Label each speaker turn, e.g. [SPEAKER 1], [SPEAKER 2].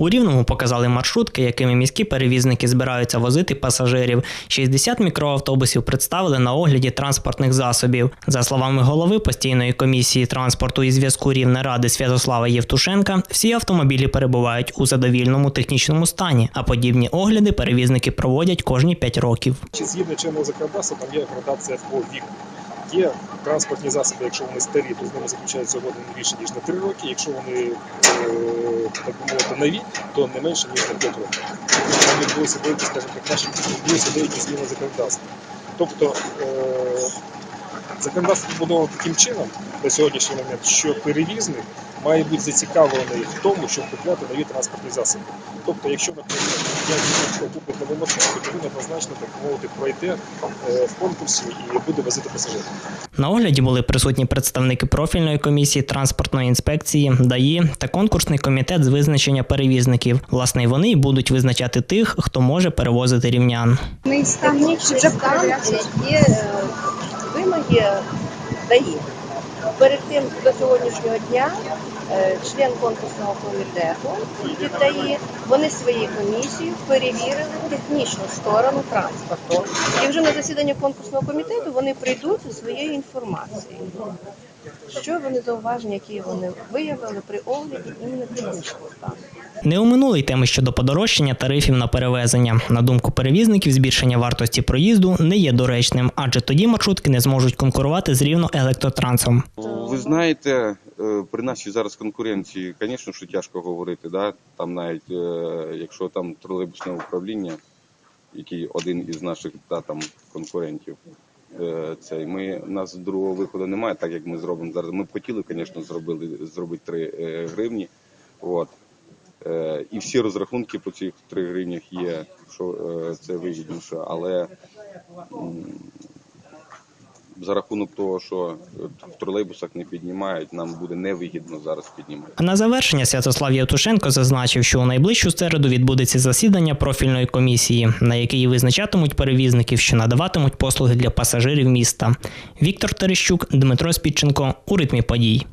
[SPEAKER 1] У Рівному показали маршрутки, якими міські перевізники збираються возити пасажирів. 60 мікроавтобусів представили на огляді транспортних засобів. За словами голови постійної комісії транспорту і зв'язку Рівнеради Святослава Євтушенка, всі автомобілі перебувають у задовільному технічному стані, а подібні огляди перевізники проводять кожні 5 років.
[SPEAKER 2] Чи згідно чинного законодавства там є градація по віку. Є транспортні засоби, якщо вони старі, то з ними заключаються угоди не більше ніж на 3 роки. Якщо вони е, так мовити нові, то не менше ніж на 5 років. Там відбулися деякі, скажімо так, наші відбулися деякі зміни законодавства. Тобто е, законодавство побудовано таким чином на сьогоднішній момент, що перевізник має бути зацікавлений в тому, щоб купляти нові транспортні засоби. Тобто, якщо, наприклад, я хочу купити нову машину, то він однозначно так мовити пройде е, в конкурсі і буде возити пасажирів.
[SPEAKER 1] На огляді були присутні представники профільної комісії транспортної інспекції, ДАІ та конкурсний комітет з визначення перевізників. Власне, вони й будуть визначати тих, хто може перевозити рівнян.
[SPEAKER 3] Технічний стан є е, вимоги дає. Перед тим до сьогоднішнього дня е, член конкурсного комітету від вони свої комісії перевірили технічну сторону транспорту. І вже на засіданні конкурсного комітету вони прийдуть зі своєю інформацією. Що вони зауваження, які вони виявили при огляді іменно технічного стану.
[SPEAKER 1] Не оминули й теми щодо подорожчання тарифів на перевезення. На думку перевізників, збільшення вартості проїзду не є доречним, адже тоді маршрутки не зможуть конкурувати з рівно електротрансом.
[SPEAKER 4] Ви знаєте, е, при нашій зараз конкуренції, звісно, що тяжко говорити. Да? Там навіть е, якщо там тролейбусне управління, який один із наших да, там, конкурентів, е, цей, ми, у нас другого виходу немає, так як ми зробимо зараз. Ми б хотіли, звісно, зробили, зробити 3 гривні. От. Е, І всі розрахунки по цих 3 гривнях є, що е, це вигідніше, але за рахунок того, що е, в тролейбусах не піднімають, нам буде невигідно зараз піднімати.
[SPEAKER 1] На завершення Святослав Євтушенко зазначив, що у найближчу середу відбудеться засідання профільної комісії, на якій визначатимуть перевізників, що надаватимуть послуги для пасажирів міста. Віктор Терещук, Дмитро Спідченко у ритмі подій.